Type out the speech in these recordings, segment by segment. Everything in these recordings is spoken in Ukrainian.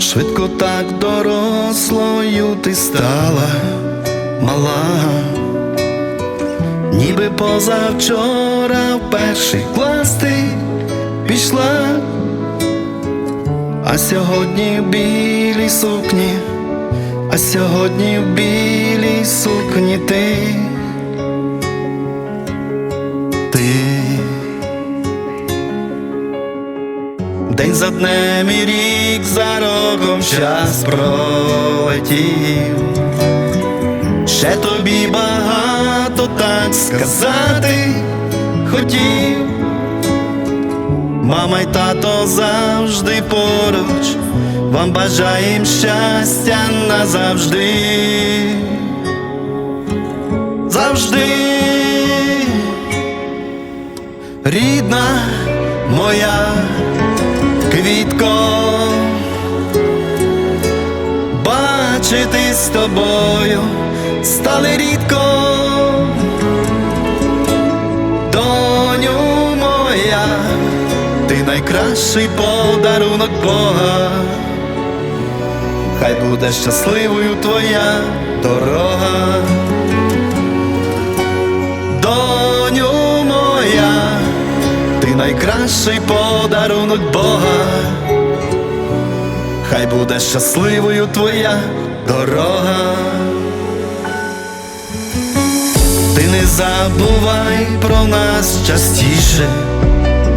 Швидко так дорослою ти стала мала, ніби позавчора в перший клас ти пішла, а сьогодні в білій сукні, а сьогодні в білій сукні ти. День за днем і рік за роком час пролетів. Ще тобі багато так сказати хотів. Мама й тато завжди поруч, вам бажаєм щастя назавжди. Завжди рідна моя квітко, бачити з тобою стали рідко, доню моя, ти найкращий подарунок Бога, хай буде щасливою твоя дорога, найкращий подарунок Бога, хай буде щасливою твоя дорога. Ти не забувай про нас частіше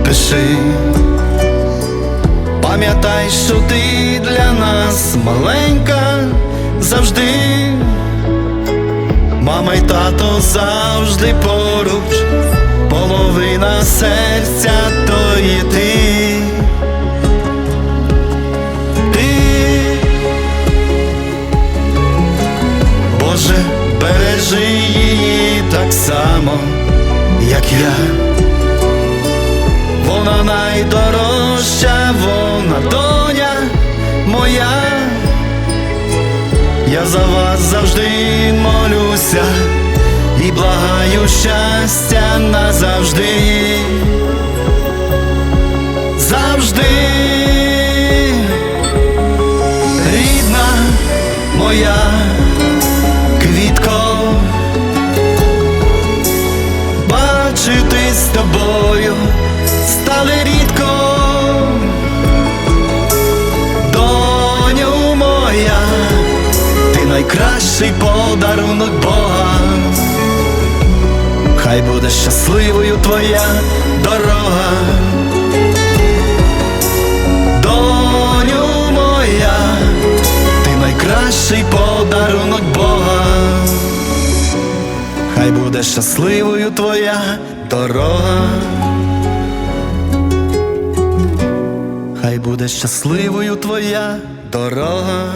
пиши. Пам'ятай, що ти для нас маленька завжди. Мама й тато завжди поруч, половина серця бережи її так само, як я. Вона найдорожча, вона доня моя. Я за вас завжди молюся і благаю щастя назавжди. Стали рідко. Доню моя, ти найкращий подарунок Бога. Хай буде щасливою твоя дорога. Доню моя, ти найкращий подарунок Бога. Хай буде щасливою твоя дорога. Хай буде щасливою твоя дорога.